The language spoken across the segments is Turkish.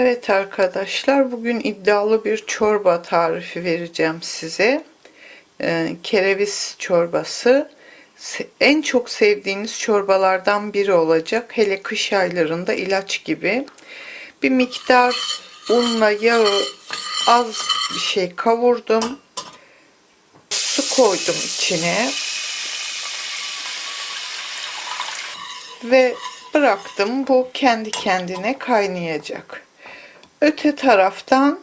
Evet arkadaşlar bugün iddialı bir çorba tarifi vereceğim size. Ee, kereviz çorbası en çok sevdiğiniz çorbalardan biri olacak. Hele kış aylarında ilaç gibi. Bir miktar unla yağı az bir şey kavurdum. Su koydum içine. Ve bıraktım. Bu kendi kendine kaynayacak. Öte taraftan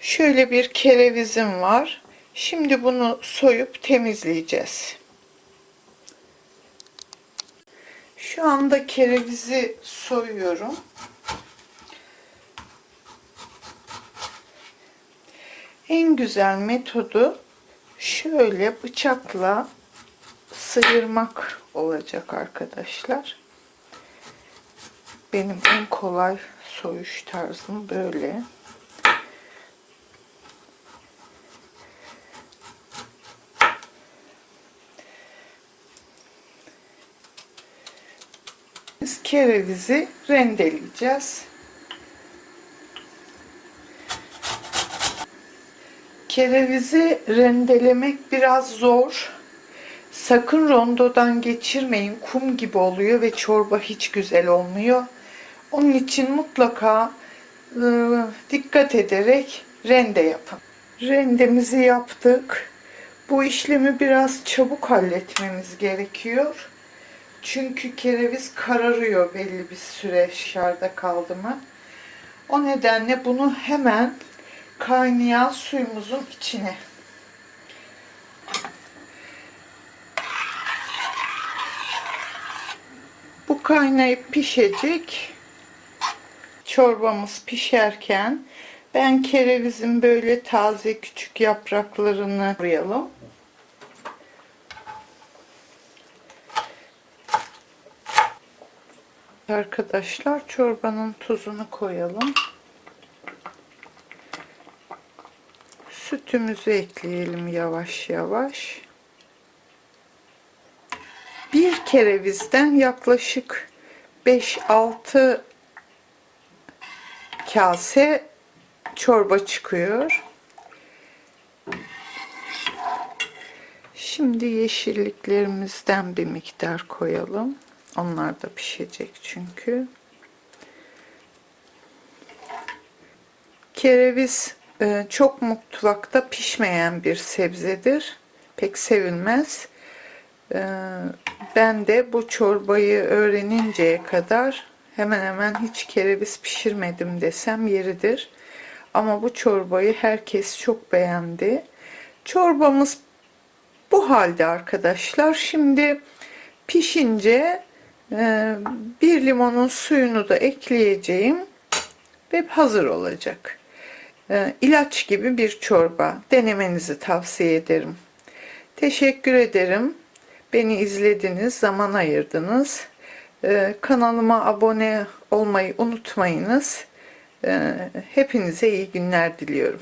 şöyle bir kerevizim var. Şimdi bunu soyup temizleyeceğiz. Şu anda kerevizi soyuyorum. En güzel metodu şöyle bıçakla sıyırmak olacak arkadaşlar. Benim en kolay soyuş tarzım böyle. Biz kerevizi rendeleyeceğiz. Kerevizi rendelemek biraz zor. Sakın rondodan geçirmeyin. Kum gibi oluyor ve çorba hiç güzel olmuyor. Onun için mutlaka e, dikkat ederek rende yapın. Rendemizi yaptık. Bu işlemi biraz çabuk halletmemiz gerekiyor. Çünkü kereviz kararıyor belli bir süre dışarıda kaldı mı. O nedenle bunu hemen kaynayan suyumuzun içine Bu kaynayıp pişecek. Çorbamız pişerken ben kerevizin böyle taze küçük yapraklarını koyalım. Arkadaşlar çorbanın tuzunu koyalım. Sütümüzü ekleyelim yavaş yavaş. Bir kerevizden yaklaşık 5-6 kase çorba çıkıyor. Şimdi yeşilliklerimizden bir miktar koyalım. Onlar da pişecek çünkü. Kereviz e, çok mutfakta pişmeyen bir sebzedir. Pek sevilmez. E, Ben de bu çorbayı öğreninceye kadar hemen hemen hiç kereviz pişirmedim desem yeridir. Ama bu çorbayı herkes çok beğendi. Çorbamız bu halde arkadaşlar. Şimdi pişince e, bir limonun suyunu da ekleyeceğim ve hazır olacak. E, İlaç gibi bir çorba. Denemenizi tavsiye ederim. Teşekkür ederim. Beni izlediniz, zaman ayırdınız. E, Kanalıma abone olmayı unutmayınız. E, Hepinize iyi günler diliyorum.